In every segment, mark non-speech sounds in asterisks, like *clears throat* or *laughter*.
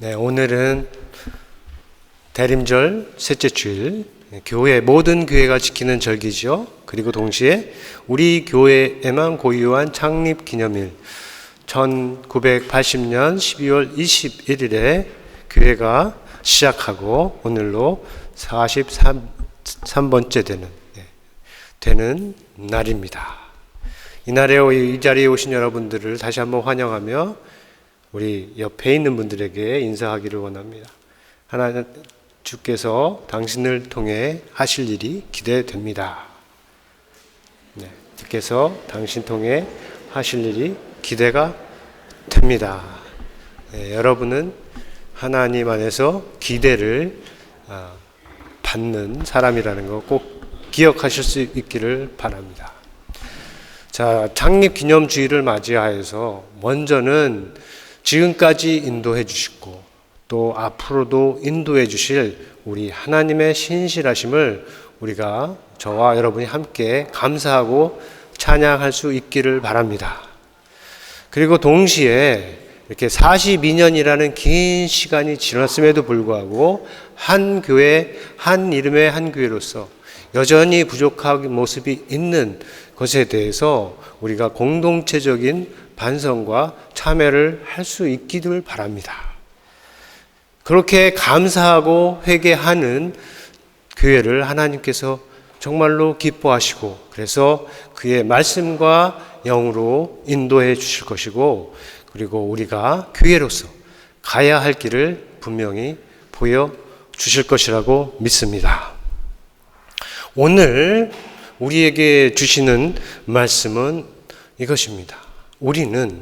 네, 오늘은 대림절 셋째 주일 교회 모든 교회가 지키는 절기죠. 그리고 동시에 우리 교회에만 고유한 창립 기념일 1980년 12월 21일에 교회가 시작하고 오늘로 43번째 되는 네, 되는 날입니다. 이날에 이 자리에 오신 여러분들을 다시 한번 환영하며 우리 옆에 있는 분들에게 인사하기를 원합니다. 하나님 주께서 당신을 통해 하실 일이 기대됩니다. 네, 주께서 당신 통해 하실 일이 기대가 됩니다. 네, 여러분은 하나님 안에서 기대를 아, 받는 사람이라는 거 꼭 기억하실 수 있기를 바랍니다. 자, 창립 기념주의를 맞이하여서 먼저는 지금까지 인도해 주시고 또 앞으로도 인도해 주실 우리 하나님의 신실하심을 우리가 저와 여러분이 함께 감사하고 찬양할 수 있기를 바랍니다. 그리고 동시에 이렇게 42년이라는 긴 시간이 지났음에도 불구하고 한 교회, 한 이름의 한 교회로서 여전히 부족한 모습이 있는 것에 대해서 우리가 공동체적인 반성과 참여를 할 수 있기를 바랍니다. 그렇게 감사하고 회개하는 교회를 하나님께서 정말로 기뻐하시고 그래서 그의 말씀과 영으로 인도해 주실 것이고 그리고 우리가 교회로서 가야 할 길을 분명히 보여 주실 것이라고 믿습니다. 오늘 우리에게 주시는 말씀은 이것입니다. 우리는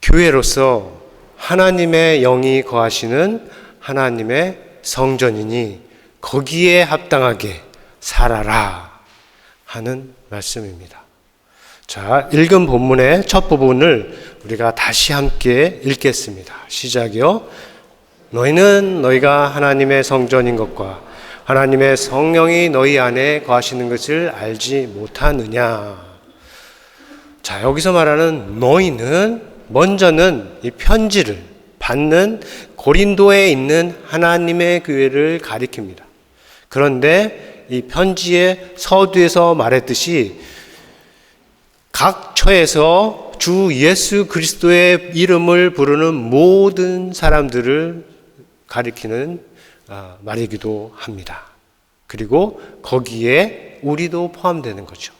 교회로서 하나님의 영이 거하시는 하나님의 성전이니 거기에 합당하게 살아라 하는 말씀입니다. 자, 읽은 본문의 첫 부분을 우리가 다시 함께 읽겠습니다. 시작이요. 너희는 너희가 하나님의 성전인 것과 하나님의 성령이 너희 안에 거하시는 것을 알지 못하느냐. 자, 여기서 말하는 너희는 먼저는 이 편지를 받는 고린도에 있는 하나님의 교회를 가리킵니다. 그런데 이 편지의 서두에서 말했듯이 각 처에서 주 예수 그리스도의 이름을 부르는 모든 사람들을 가리키는 아, 말이기도 합니다. 그리고 거기에 우리도 포함되는 거죠.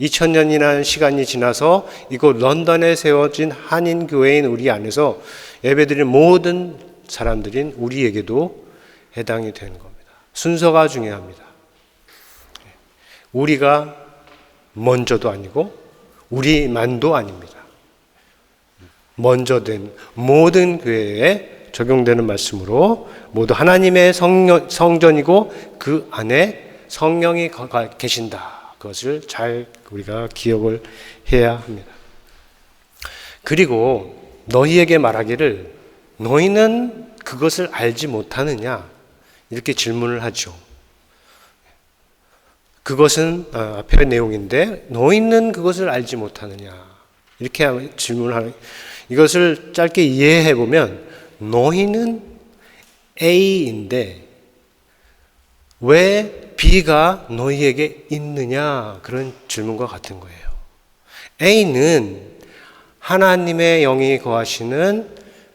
2000년이라는 시간이 지나서 이곳 런던에 세워진 한인 교회인 우리 안에서 예배드리는 모든 사람들인 우리에게도 해당이 되는 겁니다. 순서가 중요합니다. 우리가 먼저도 아니고 우리만도 아닙니다. 먼저 된 모든 교회에 적용되는 말씀으로 모두 하나님의 성령, 성전이고 그 안에 성령이 계신다. 것을 잘 우리가 기억을 해야 합니다. 그리고 너희에게 말하기를 너희는 그것을 알지 못하느냐 이렇게 질문을 하죠. 그것은 아, 앞의 내용인데 너희는 그것을 알지 못하느냐 이렇게 질문을 하는 이것을 짧게 이해해 보면 너희는 A인데 왜 B가 너희에게 있느냐? 그런 질문과 같은 거예요. A는 하나님의 영이 거하시는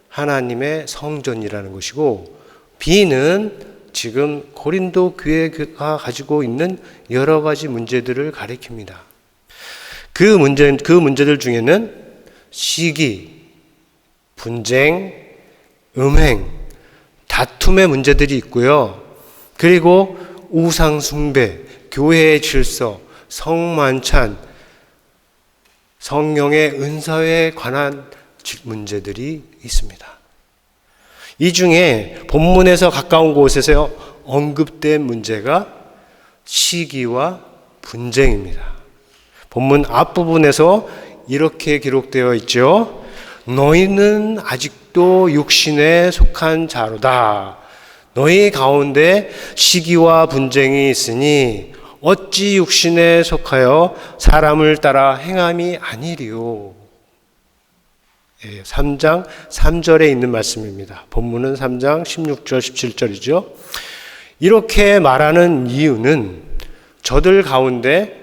하나님의 성전이라는 것이고 B는 지금 고린도 교회가 가지고 있는 여러 가지 문제들을 가리킵니다. 그 문제 그 문제들 중에는 시기, 분쟁, 음행, 다툼의 문제들이 있고요. 그리고 우상숭배, 교회의 질서, 성만찬, 성령의 은사에 관한 문제들이 있습니다. 이 중에 본문에서 가까운 곳에서 언급된 문제가 시기와 분쟁입니다. 본문 앞부분에서 이렇게 기록되어 있죠. 너희는 아직도 육신에 속한 자로다. 너희 가운데 시기와 분쟁이 있으니 어찌 육신에 속하여 사람을 따라 행함이 아니리요. 3장 3절에 있는 말씀입니다. 본문은 3장 16절, 17절이죠. 이렇게 말하는 이유는 저들 가운데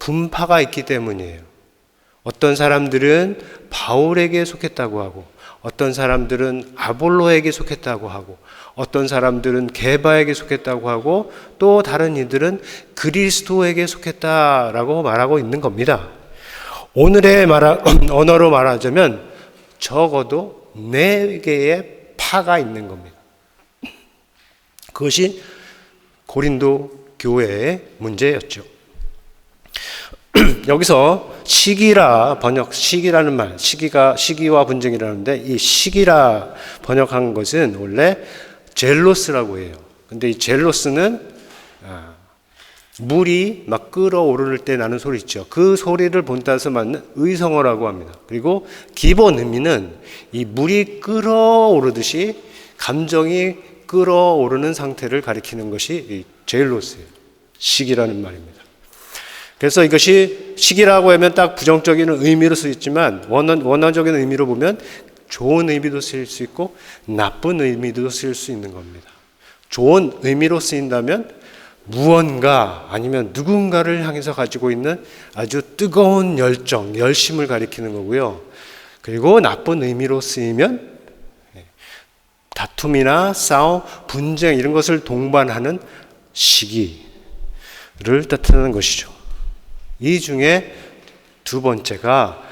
분파가 있기 때문이에요. 어떤 사람들은 바울에게 속했다고 하고, 어떤 사람들은 아볼로에게 속했다고 하고, 어떤 사람들은 게바에게 속했다고 하고, 또 다른 이들은 그리스도에게 속했다라고 말하고 있는 겁니다. 오늘의 말 *clears throat* 언어로 말하자면 적어도 네 개의 파가 있는 겁니다. 그것이 고린도 교회의 문제였죠. *clears throat* 여기서 시기라 번역 시기라는 말 시기가 시기와 분쟁이라는데 이 시기라 번역한 것은 원래 젤로스라고 해요. 근데 이 젤로스는 아, 물이 막 끓어오를 때 나는 소리 있죠. 그 소리를 본따서 맞는 의성어라고 합니다. 그리고 기본 의미는 이 물이 끓어오르듯이 감정이 끓어오르는 상태를 가리키는 것이 이 젤로스예요. 시기라는 말입니다. 그래서 이것이 시기라고 하면 딱 부정적인 의미로 쓰였지만 원원, 원어적인 의미로 보면 좋은 의미도 쓰일 수 있고 나쁜 의미도 쓰일 수 있는 겁니다. 좋은 의미로 쓰인다면 무언가 아니면 누군가를 향해서 가지고 있는 아주 뜨거운 열정, 열심을 가리키는 거고요. 그리고 나쁜 의미로 쓰이면 다툼이나 싸움, 분쟁 이런 것을 동반하는 시기를 뜻하는 것이죠. 이 중에 두 번째가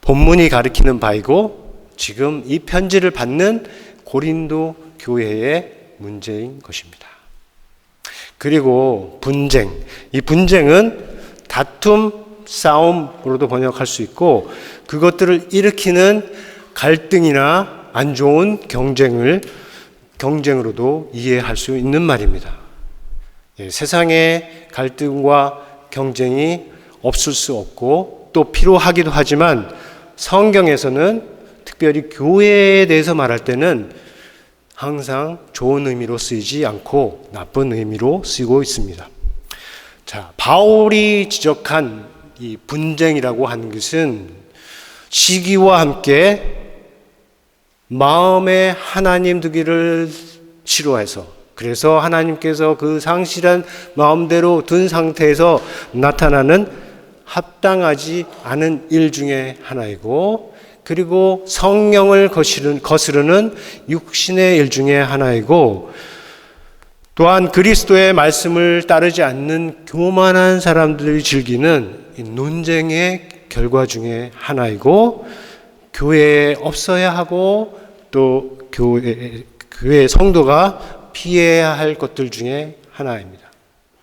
본문이 가리키는 바이고 지금 이 편지를 받는 고린도 교회의 문제인 것입니다. 그리고 분쟁. 이 분쟁은 다툼, 싸움으로도 번역할 수 있고 그것들을 일으키는 갈등이나 안 좋은 경쟁을 경쟁으로도 이해할 수 있는 말입니다. 예, 세상의 갈등과 경쟁이 없을 수 없고 또 필요하기도 하지만 성경에서는 특별히 교회에 대해서 말할 때는 항상 좋은 의미로 쓰이지 않고 나쁜 의미로 쓰이고 있습니다. 자, 바울이 지적한 이 분쟁이라고 하는 것은 시기와 함께 마음에 하나님 두기를 싫어해서 그래서 하나님께서 그 상실한 마음대로 둔 상태에서 나타나는 합당하지 않은 일 중에 하나이고 그리고 성령을 거스르는, 육신의 일 중에 하나이고 또한 그리스도의 말씀을 따르지 않는 교만한 사람들이 즐기는 논쟁의 결과 중에 하나이고 교회에 없어야 하고 또 교회 교회 성도가 피해야 할 것들 중에 하나입니다.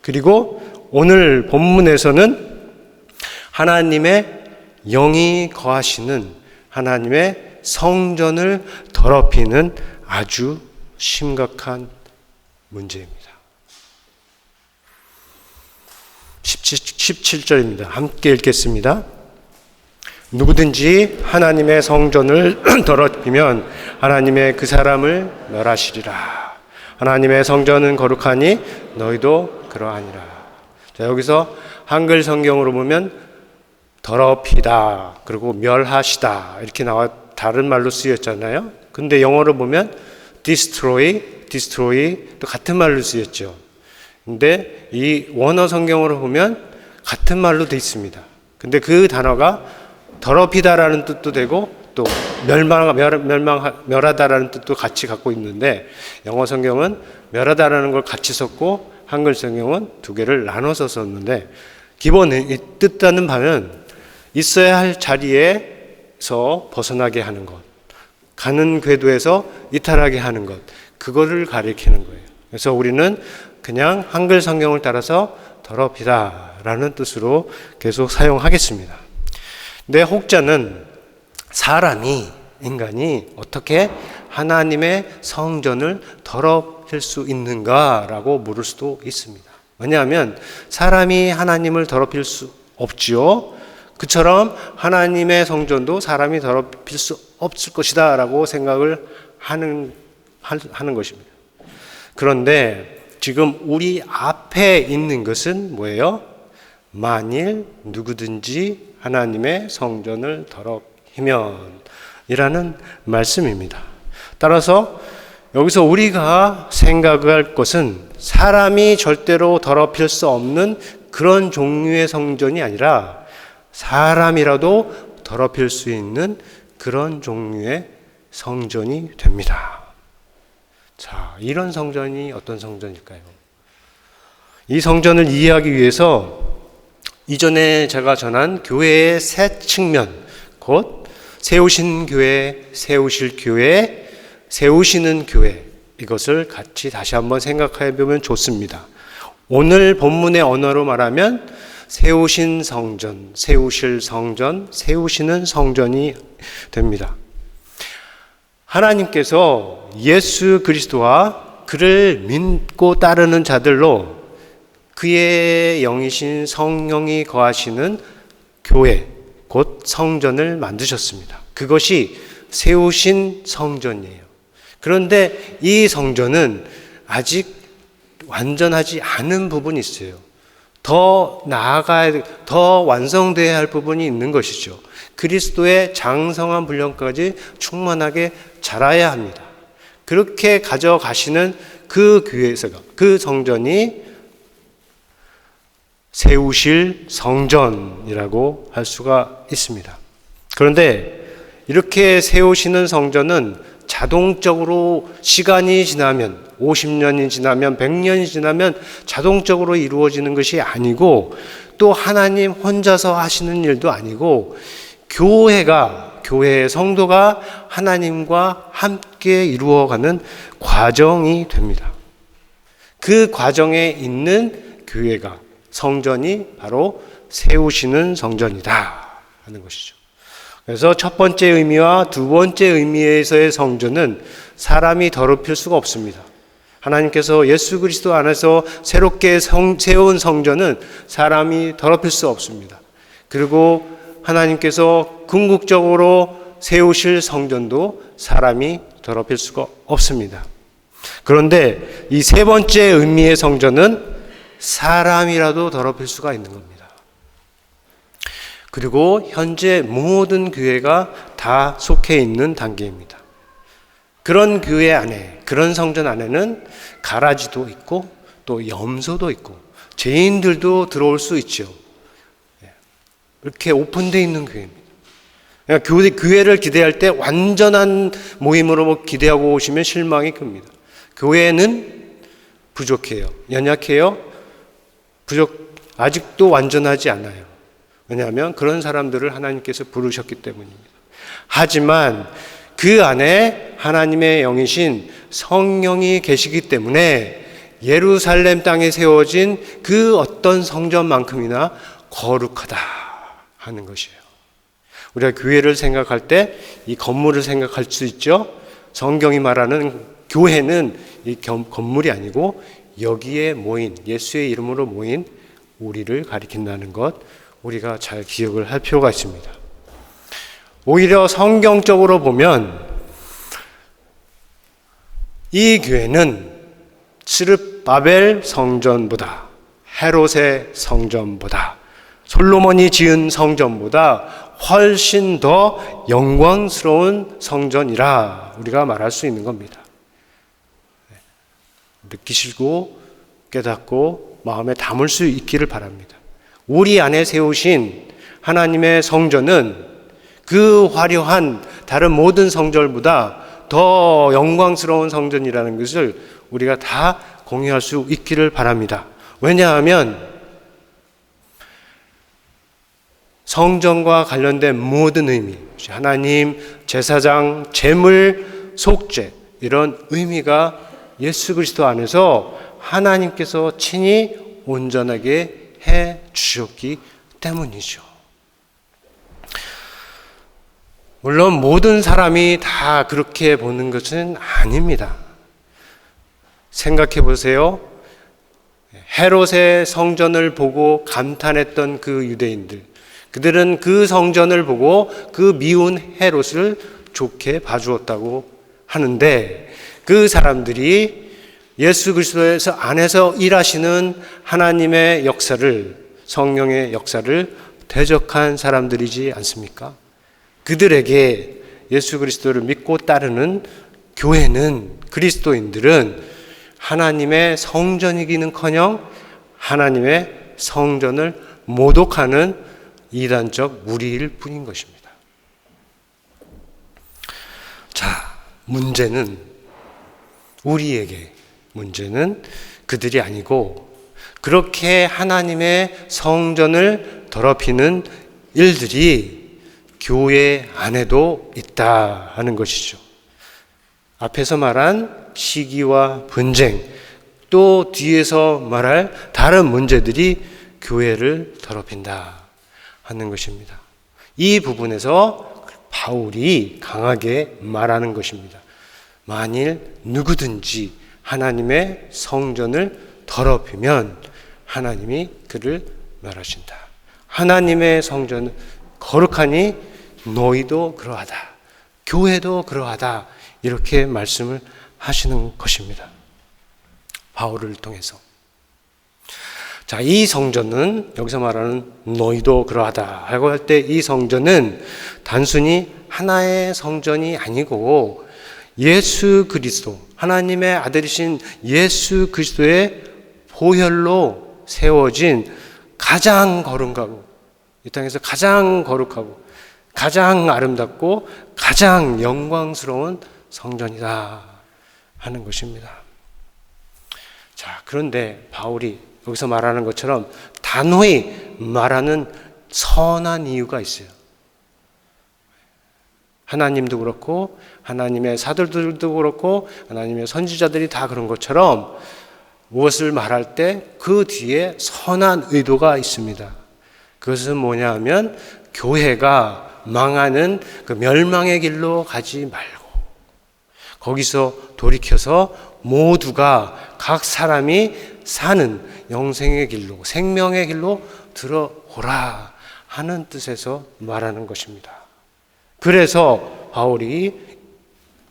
그리고 오늘 본문에서는 하나님의 영이 거하시는 하나님의 성전을 더럽히는 아주 심각한 문제입니다. 17, 절입니다 함께 읽겠습니다. 누구든지 하나님의 성전을 *clears throat* 더럽히면 하나님의 그 사람을 멸하시리라. 하나님의 성전은 거룩하니 너희도 그러하니라. 자, 여기서 한글 성경으로 보면 더럽히다 그리고 멸하시다 이렇게 나와 다른 말로 쓰였잖아요. 근데 영어로 보면 destroy, destroy 또 같은 말로 쓰였죠. 근데 이 원어 성경으로 보면 같은 말로 돼 있습니다. 근데 그 단어가 더럽히다라는 뜻도 되고 또 멸망, 멸, 멸망, 멸하다라는 뜻도 같이 갖고 있는데 영어 성경은 멸하다라는 걸 같이 썼고 한글 성경은 두 개를 나눠서 썼는데 기본 이 뜻하는 바는 있어야 할 자리에서 벗어나게 하는 것, 가는 궤도에서 이탈하게 하는 것, 그거를 가리키는 거예요. 그래서 우리는 그냥 한글 성경을 따라서 더럽히다라는 뜻으로 계속 사용하겠습니다. 내 혹자는 사람이 인간이 어떻게 하나님의 성전을 더럽힐 수 있는가라고 물을 수도 있습니다. 왜냐하면 사람이 하나님을 더럽힐 수 없지요. 그처럼 하나님의 성전도 사람이 더럽힐 수 없을 것이다 라고 생각을 하는 하는 것입니다. 그런데 지금 우리 앞에 있는 것은 뭐예요? 만일 누구든지 하나님의 성전을 더럽히면 이라는 말씀입니다. 따라서 여기서 우리가 생각할 것은 사람이 절대로 더럽힐 수 없는 그런 종류의 성전이 아니라 사람이라도 더럽힐 수 있는 그런 종류의 성전이 됩니다. 자, 이런 성전이 어떤 성전일까요? 이 성전을 이해하기 위해서 이전에 제가 전한 교회의 새 측면, 곧 세우신 교회, 세우실 교회, 세우시는 교회, 이것을 같이 다시 한번 생각해 보면 좋습니다. 오늘 본문의 언어로 말하면 세우신 성전, 세우실 성전, 세우시는 성전이 됩니다. 하나님께서 예수 그리스도와 그를 믿고 따르는 자들로 그의 영이신 성령이 거하시는 교회, 곧 성전을 만드셨습니다. 그것이 세우신 성전이에요. 그런데 이 성전은 아직 완전하지 않은 부분이 있어요. 더 나아가야, 더 완성돼야 할 부분이 있는 것이죠. 그리스도의 장성한 분량까지 충만하게 자라야 합니다. 그렇게 가져가시는 그 교회에서가, 그 성전이 세우실 성전이라고 할 수가 있습니다. 그런데 이렇게 세우시는 성전은 자동적으로 시간이 지나면 50년이 지나면 100년이 지나면 자동적으로 이루어지는 것이 아니고 또 하나님 혼자서 하시는 일도 아니고 교회가 교회의 성도가 하나님과 함께 이루어가는 과정이 됩니다. 그 과정에 있는 교회가 성전이 바로 세우시는 성전이다 하는 것이죠. 그래서 첫 번째 의미와 두 번째 의미에서의 성전은 사람이 더럽힐 수가 없습니다. 하나님께서 예수 그리스도 안에서 새롭게 성, 세운 성전은 사람이 더럽힐 수 없습니다. 그리고 하나님께서 궁극적으로 세우실 성전도 사람이 더럽힐 수가 없습니다. 그런데 이 세 번째 의미의 성전은 사람이라도 더럽힐 수가 있는 겁니다. 그리고 현재 모든 교회가 다 속해 있는 단계입니다. 그런 교회 안에, 그런 성전 안에는 가라지도 있고 또 염소도 있고 죄인들도 들어올 수 있죠. 예. 이렇게 오픈되어 있는 교회입니다. 그러니까 교회, 교회를 기대할 때 완전한 모임으로 뭐 기대하고 오시면 실망이 큽니다. 교회는 부족해요. 연약해요. 부족, 아직도 완전하지 않아요. 왜냐하면 그런 사람들을 하나님께서 부르셨기 때문입니다. 하지만 그 안에 하나님의 영이신 성령이 계시기 때문에 예루살렘 땅에 세워진 그 어떤 성전만큼이나 거룩하다 하는 것이에요. 우리가 교회를 생각할 때 이 건물을 생각할 수 있죠. 성경이 말하는 교회는 이 건물이 아니고 여기에 모인 예수의 이름으로 모인 우리를 가리킨다는 것 우리가 잘 기억을 할 필요가 있습니다. 오히려 성경적으로 보면 이 교회는 스르바벨 성전보다 헤롯의 성전보다 솔로몬이 지은 성전보다 훨씬 더 영광스러운 성전이라 우리가 말할 수 있는 겁니다. 느끼시고 깨닫고 마음에 담을 수 있기를 바랍니다. 우리 안에 세우신 하나님의 성전은 그 화려한 다른 모든 성전보다 더 영광스러운 성전이라는 것을 우리가 다 공유할 수 있기를 바랍니다. 왜냐하면 성전과 관련된 모든 의미, 하나님, 제사장, 제물, 속죄, 이런 의미가 예수 그리스도 안에서 하나님께서 친히 온전하게 해 주셨기 때문이죠. 물론 모든 사람이 다 그렇게 보는 것은 아닙니다. 생각해 보세요. 헤롯의 성전을 보고 감탄했던 그 유대인들. 그들은 그 성전을 보고 그 미운 헤롯을 좋게 봐주었다고 하는데 그 사람들이 예수 그리스도에서 안에서 일하시는 하나님의 역사를 성령의 역사를 대적한 사람들이지 않습니까? 그들에게 예수 그리스도를 믿고 따르는 교회는 그리스도인들은 하나님의 성전이기는커녕 하나님의 성전을 모독하는 이단적 무리일 뿐인 것입니다. 자, 문제는 우리에게 문제는 그들이 아니고 그렇게 하나님의 성전을 더럽히는 일들이 교회 안에도 있다 하는 것이죠. 앞에서 말한 시기와 분쟁, 또 뒤에서 말할 다른 문제들이 교회를 더럽힌다 하는 것입니다. 이 부분에서 바울이 강하게 말하는 것입니다. 만일 누구든지 하나님의 성전을 더럽히면 하나님이 그를 멸하신다. 하나님의 성전은 거룩하니 너희도 그러하다. 교회도 그러하다. 이렇게 말씀을 하시는 것입니다. 바울을 통해서. 자, 이 성전은 여기서 말하는 너희도 그러하다 하고 할 때 이 성전은 단순히 하나의 성전이 아니고 예수 그리스도, 하나님의 아들이신 예수 그리스도의 보혈로 세워진 가장 거룩하고 이 땅에서 가장 거룩하고 가장 아름답고 가장 영광스러운 성전이다 하는 것입니다. 자, 그런데 바울이 여기서 말하는 것처럼 단호히 말하는 선한 이유가 있어요. 하나님도 그렇고 하나님의 사들들도 그렇고 하나님의 선지자들이 다 그런 것처럼 무엇을 말할 때 그 뒤에 선한 의도가 있습니다. 그것은 뭐냐 하면 교회가 망하는 그 멸망의 길로 가지 말고 거기서 돌이켜서 모두가 각 사람이 사는 영생의 길로 생명의 길로 들어오라 하는 뜻에서 말하는 것입니다. 그래서 바울이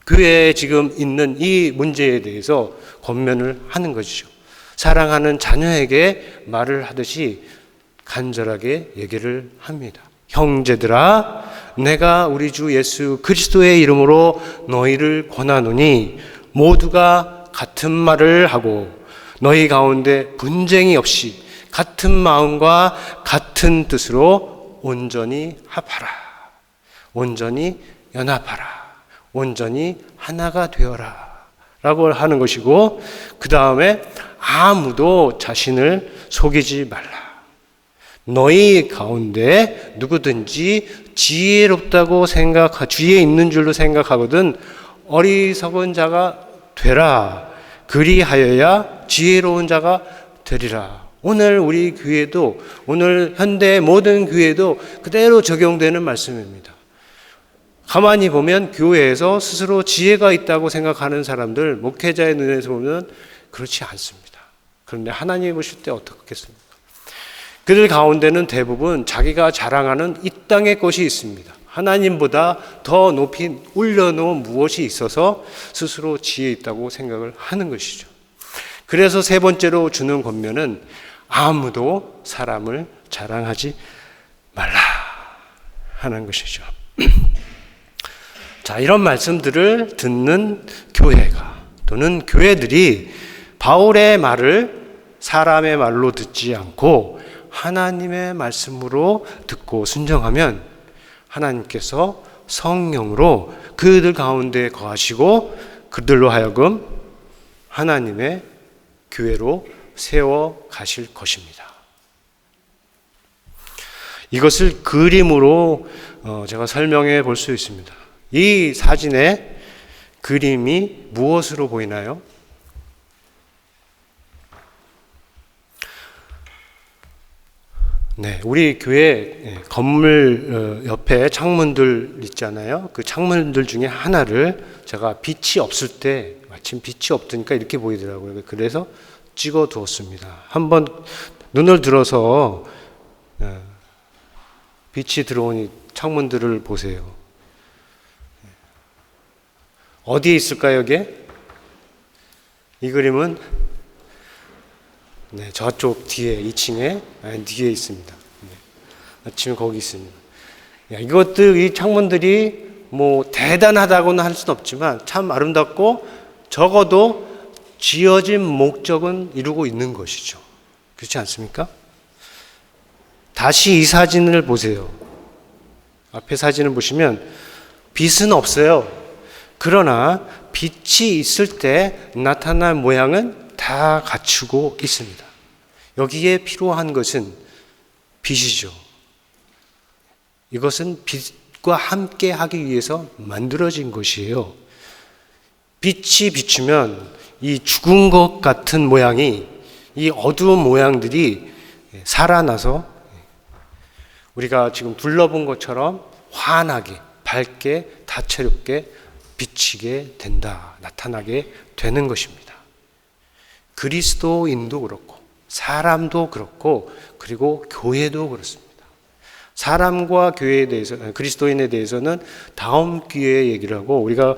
교회에 지금 있는 이 문제에 대해서 권면을 하는 것이죠. 사랑하는 자녀에게 말을 하듯이 간절하게 얘기를 합니다. 형제들아, 내가 우리 주 예수 그리스도의 이름으로 너희를 권하노니 모두가 같은 말을 하고 너희 가운데 분쟁이 없이 같은 마음과 같은 뜻으로 온전히 합하라. 온전히 연합하라. 온전히 하나가 되어라. 라고 하는 것이고, 그 다음에 아무도 자신을 속이지 말라. 너희 가운데 누구든지 지혜롭다고 생각하, 지혜 있는 줄로 생각하거든 어리석은 자가 되라. 그리하여야 지혜로운 자가 되리라. 오늘 우리 교회도, 오늘 현대 모든 교회도 그대로 적용되는 말씀입니다. 가만히 보면 교회에서 스스로 지혜가 있다고 생각하는 사람들, 목회자의 눈에서 보면 그렇지 않습니다. 그런데 하나님 보실 때 어떻겠습니까? 그들 가운데는 대부분 자기가 자랑하는 이 땅의 것이 있습니다. 하나님보다 더 높이 올려놓은 무엇이 있어서 스스로 지혜 있다고 생각을 하는 것이죠. 그래서 세 번째로 주는 권면은 아무도 사람을 자랑하지 말라 하는 것이죠. *clears throat* 자, 이런 말씀들을 듣는 교회가 또는 교회들이 바울의 말을 사람의 말로 듣지 않고 하나님의 말씀으로 듣고 순정하면 하나님께서 성령으로 그들 가운데 거하시고 그들로 하여금 하나님의 교회로 세워 가실 것입니다. 이것을 그림으로 어, 제가 설명해 볼 수 있습니다. 이 사진의 그림이 무엇으로 보이나요? 네, 우리 교회 예, 건물 어, 옆에 창문들 있잖아요. 그 창문들 중에 하나를 제가 빛이 없을 때 마침 빛이 없으니까 이렇게 보이더라고요. 그래서 찍어 두었습니다. 한번 눈을 들어서 어, 빛이 들어오니 창문들을 보세요. 어디에 있을까요, 여기에? 이 그림은 네, 저쪽 뒤에 2층에 뒤에 있습니다. 네, 아침에 거기 있습니다. 야, 이것들 이 창문들이 뭐 대단하다고는 할 수는 없지만 참 아름답고 적어도 지어진 목적은 이루고 있는 것이죠. 그렇지 않습니까? 다시 이 사진을 보세요. 앞에 사진을 보시면 빛은 없어요. 그러나 빛이 있을 때 나타날 모양은 다 갖추고 있습니다. 여기에 필요한 것은 빛이죠. 이것은 빛과 함께 하기 위해서 만들어진 것이에요. 빛이 비추면 이 죽은 것 같은 모양이 이 어두운 모양들이 살아나서 우리가 지금 둘러본 것처럼 환하게 밝게 다채롭게 비치게 된다 나타나게 되는 것입니다. 그리스도인도 그렇고 사람도 그렇고 그리고 교회도 그렇습니다. 사람과 교회에 대해서 그리스도인에 대해서는 다음 기회에 얘기를 하고 우리가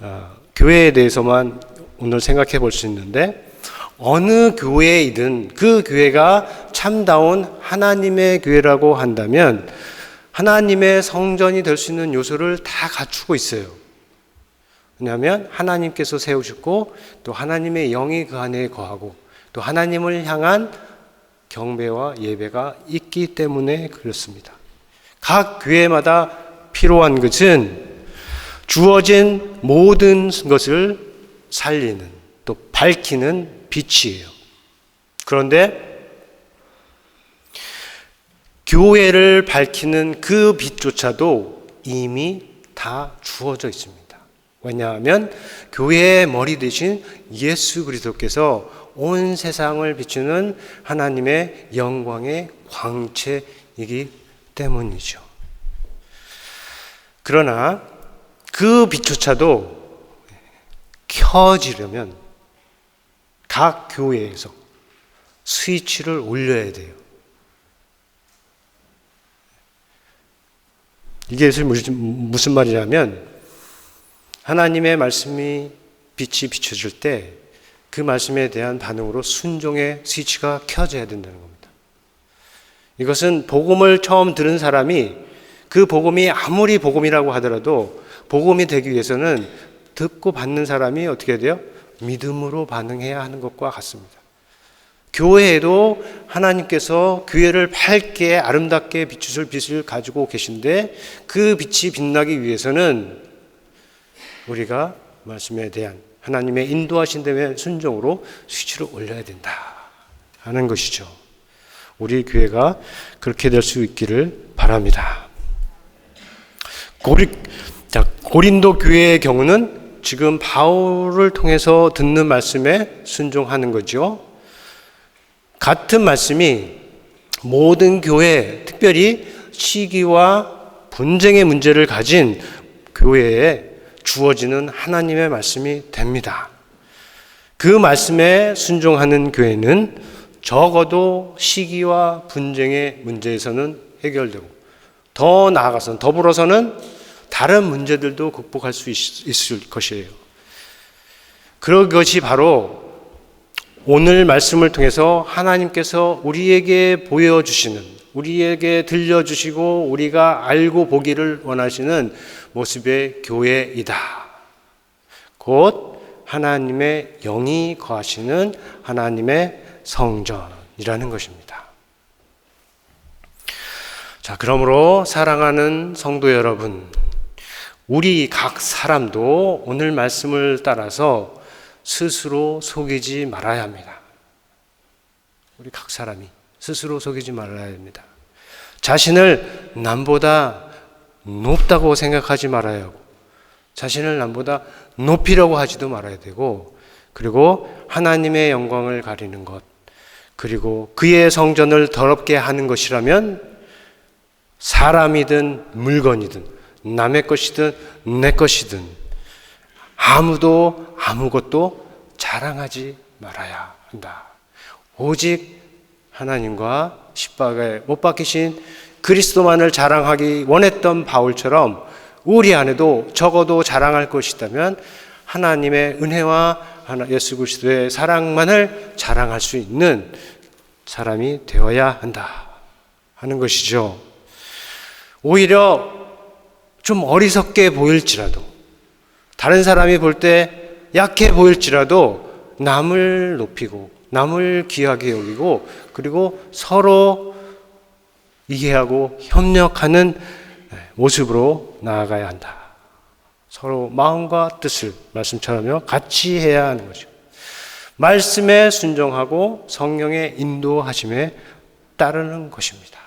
어, 교회에 대해서만 오늘 생각해 볼 수 있는데 어느 교회이든 그 교회가 참다운 하나님의 교회라고 한다면 하나님의 성전이 될 수 있는 요소를 다 갖추고 있어요. 왜냐하면 하나님께서 세우셨고 또 하나님의 영이 그 안에 거하고 또 하나님을 향한 경배와 예배가 있기 때문에 그렇습니다. 각 교회마다 필요한 것은 주어진 모든 것을 살리는 또 밝히는 빛이에요. 그런데 교회를 밝히는 그 빛조차도 이미 다 주어져 있습니다. 왜냐하면 교회의 머리 대신 예수 그리스도께서 온 세상을 비추는 하나님의 영광의 광채이기 때문이죠. 그러나 그 빛조차도 켜지려면 각 교회에서 스위치를 올려야 돼요. 이게 무슨 말이냐면 하나님의 말씀이 빛이 비춰질 때 그 말씀에 대한 반응으로 순종의 스위치가 켜져야 된다는 겁니다. 이것은 복음을 처음 들은 사람이 그 복음이 아무리 복음이라고 하더라도 복음이 되기 위해서는 듣고 받는 사람이 어떻게 돼요? 믿음으로 반응해야 하는 것과 같습니다. 교회에도 하나님께서 교회를 밝게 아름답게 비추실 빛을 가지고 계신데 그 빛이 빛나기 위해서는 우리가 말씀에 대한 하나님의 인도하신 대에 순종으로 수치를 올려야 된다 하는 것이죠. 우리 교회가 그렇게 될 수 있기를 바랍니다. 고리, 자, 고린도 교회의 경우는 지금 바울을 통해서 듣는 말씀에 순종하는 거죠. 같은 말씀이 모든 교회, 특별히 시기와 분쟁의 문제를 가진 교회에 주어지는 하나님의 말씀이 됩니다. 그 말씀에 순종하는 교회는 적어도 시기와 분쟁의 문제에서는 해결되고 더 나아가서는 더불어서는 다른 문제들도 극복할 수 있, 을 것이에요. 그것이 바로 오늘 말씀을 통해서 하나님께서 우리에게 보여주시는, 우리에게 들려주시고 우리가 알고 보기를 원하시는 모습의 교회이다. 곧 하나님의 영이 거하시는 하나님의 성전이라는 것입니다. 자, 그러므로 사랑하는 성도 여러분, 우리 각 사람도 오늘 말씀을 따라서 스스로 속이지 말아야 합니다. 우리 각 사람이 스스로 속이지 말아야 합니다. 자신을 남보다 높다고 생각하지 말아야 하고, 자신을 남보다 높이려고 하지도 말아야 되고, 그리고 하나님의 영광을 가리는 것, 그리고 그의 성전을 더럽게 하는 것이라면 사람이든 물건이든 남의 것이든 내 것이든 아무도 아무것도 자랑하지 말아야 한다. 오직 하나님과 십박에 못 박히신 그리스도만을 자랑하기 원했던 바울처럼 우리 안에도 적어도 자랑할 것이 있다면 하나님의 은혜와 예수 그리스도의 사랑만을 자랑할 수 있는 사람이 되어야 한다 하는 것이죠. 오히려 좀 어리석게 보일지라도 다른 사람이 볼 때 약해 보일지라도 남을 높이고 남을 귀하게 여기고 그리고 서로 이해하고 협력하는 모습으로 나아가야 한다. 서로 마음과 뜻을 말씀처럼요 같이 해야 하는 거죠. 말씀에 순종하고 성령의 인도하심에 따르는 것입니다.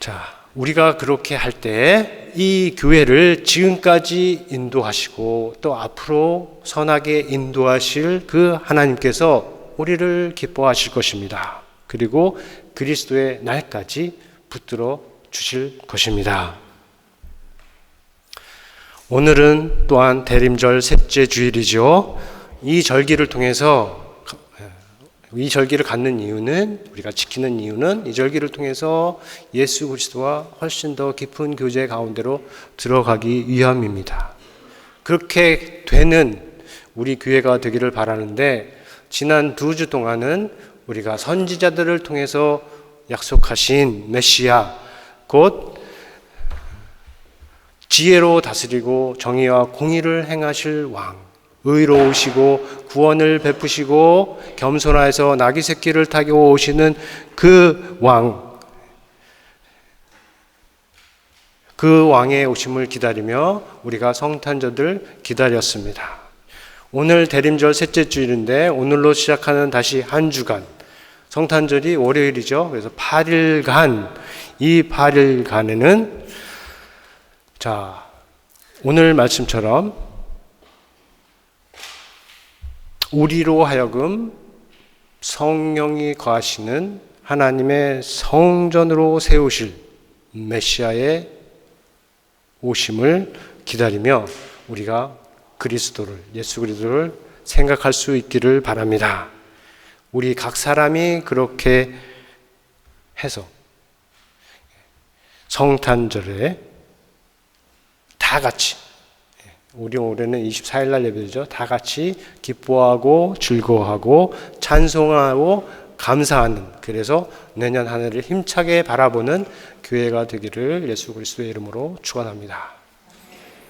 자, 우리가 그렇게 할 때 이 교회를 지금까지 인도하시고 또 앞으로 선하게 인도하실 그 하나님께서 우리를 기뻐하실 것입니다. 그리고 그리스도의 날까지 붙들어 주실 것입니다. 오늘은 또한 대림절 셋째 주일이죠. 이 절기를 통해서 이 절기를 갖는 이유는 우리가 지키는 이유는 이 절기를 통해서 예수 그리스도와 훨씬 더 깊은 교제 가운데로 들어가기 위함입니다. 그렇게 되는 우리 교회가 되기를 바라는데 지난 두 주 동안은 우리가 선지자들을 통해서 약속하신 메시아 곧 지혜로 다스리고 정의와 공의를 행하실 왕 의로우시고 구원을 베푸시고 겸손하여서 나귀 새끼를 타고 오시는 그 왕, 그 왕의 오심을 기다리며 우리가 성탄절을 기다렸습니다. 오늘 대림절 셋째 주일인데 오늘로 시작하는 다시 한 주간 성탄절이 월요일이죠. 그래서 8일간 이 8일간에는 자 오늘 말씀처럼 우리로 하여금 성령이 거하시는 하나님의 성전으로 세우실 메시아의 오심을 기다리며 우리가 그리스도를 예수 그리스도를 생각할 수 있기를 바랍니다. 우리 각 사람이 그렇게 해서 성탄절에 다 같이 우리 올해는 24일 날 예배죠. 다 같이 기뻐하고 즐거워하고 찬송하고 감사하는 그래서 내년 한 해를 힘차게 바라보는 교회가 되기를 예수 그리스도의 이름으로 축원합니다.